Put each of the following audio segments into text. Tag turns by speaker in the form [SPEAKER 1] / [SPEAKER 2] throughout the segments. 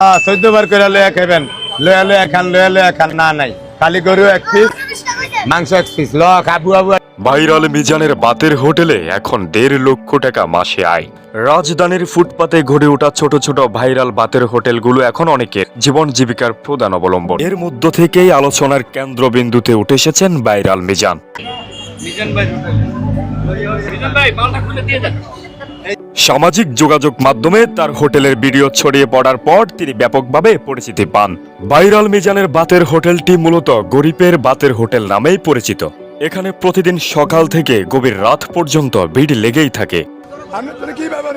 [SPEAKER 1] চোদ্দ বার করে লয়া খাইবেন। লয়া লয়া খান লয়া লয়া খান না নাই। খালি গরু এক পিস মাংস এক পিস। ল খাবু আবু
[SPEAKER 2] ভাইরাল মিজানের বাতের হোটেলে এখন দেড় লক্ষ টাকা মাসে আয়। রাজধানীর ফুটপাতে গড়ে ওঠা ছোট ছোট ভাইরাল বাতের হোটেলগুলো এখন অনেকের জীবন জীবিকার প্রধান অবলম্বন। এর মধ্য থেকেই আলোচনার কেন্দ্রবিন্দুতে উঠে এসেছেন ভাইরাল মিজান। সামাজিক যোগাযোগ মাধ্যমে তার হোটেলের ভিডিও ছড়িয়ে পড়ার পর তিনি ব্যাপকভাবে পরিচিতি পান। বাইরাল মিজানের বাতের হোটেলটি মূলত গরিবের বাতের হোটেল নামেই পরিচিত। এখানে প্রতিদিন সকাল থেকে গভীর রাত পর্যন্ত ভিড় লেগেই থাকে।
[SPEAKER 3] আমি তোর কি ব্যাপার?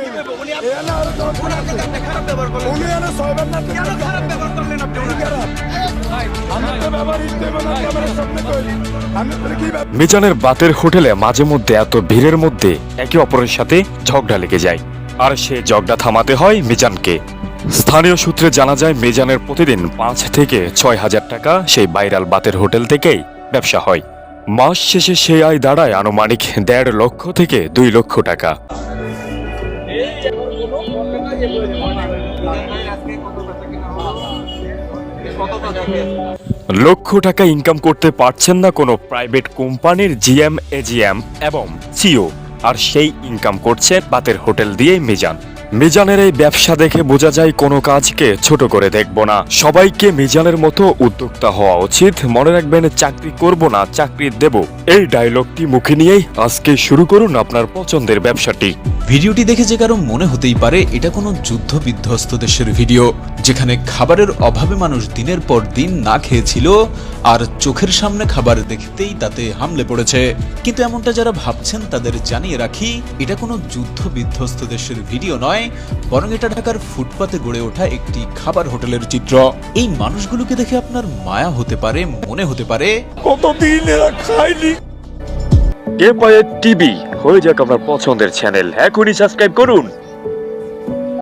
[SPEAKER 2] মিজানের বাতের হোটেলে মাঝে মধ্যে এত ভিড়ের মধ্যে একে অপরের সাথে ঝগড়া লেগে যায়। আর সে ঝগড়া থামাতে হয় মিজানকে। স্থানীয় সূত্রে জানা যায়, মিজানের প্রতিদিন পাঁচ থেকে ছয় হাজার টাকা সেই বাইরাল বাতের হোটেল থেকেই ব্যবসা হয়। মাস শেষে সেই আয় দাঁড়ায় আনুমানিক দেড় লক্ষ থেকে দুই লক্ষ টাকা। লক্ষ টাকা ইনকাম করতে পারছেন না কোনো প্রাইভেট কোম্পানির জিএম এজিএম এবং সিও আর সেই ইনকাম করছে বাতের হোটেল দিয়ে মিজান। মিজানের এই ব্যবসা দেখে বোঝা যায় কোনো কাজকে ছোট করে দেখব না। সবাইকে মিজানের মতো উদ্যোক্তা হওয়া উচিত। মনে রাখবেন, চাকরি করব না, চাকরি দেব। এই ডায়লগটি মুখে নিয়েই আজকে শুরু করুন আপনার পছন্দের ব্যবসাটি।
[SPEAKER 4] ভিডিওটি দেখে যে কারও মনে হতেই পারে এটা কোনো যুদ্ধ বিধ্বস্ত দেশের ভিডিও যেখানে খাবারের অভাবে মানুষ দিনের পর দিন না খেয়েছিল আর চোখের সামনে খাবার দেখতেই তাতে হামলে পড়েছে। কিন্তু এমনটা যারা ভাবছেন তাদের জানিয়ে রাখি এটা কোনো যুদ্ধ বিধ্বস্ত দেশের ভিডিও নয় বরং এটা ঢাকার ফুটপাতে গড়ে ওঠা একটি খাবার হোটেলের চিত্র। এই মানুষগুলোকে দেখে আপনার মায়া হতে পারে মনে হতে পারে
[SPEAKER 3] কতদিন এরা খাইনি
[SPEAKER 2] এ টিভি? হয়ে যাক আপনার পছন্দের চ্যানেল এখনই সাবস্ক্রাইব করুন।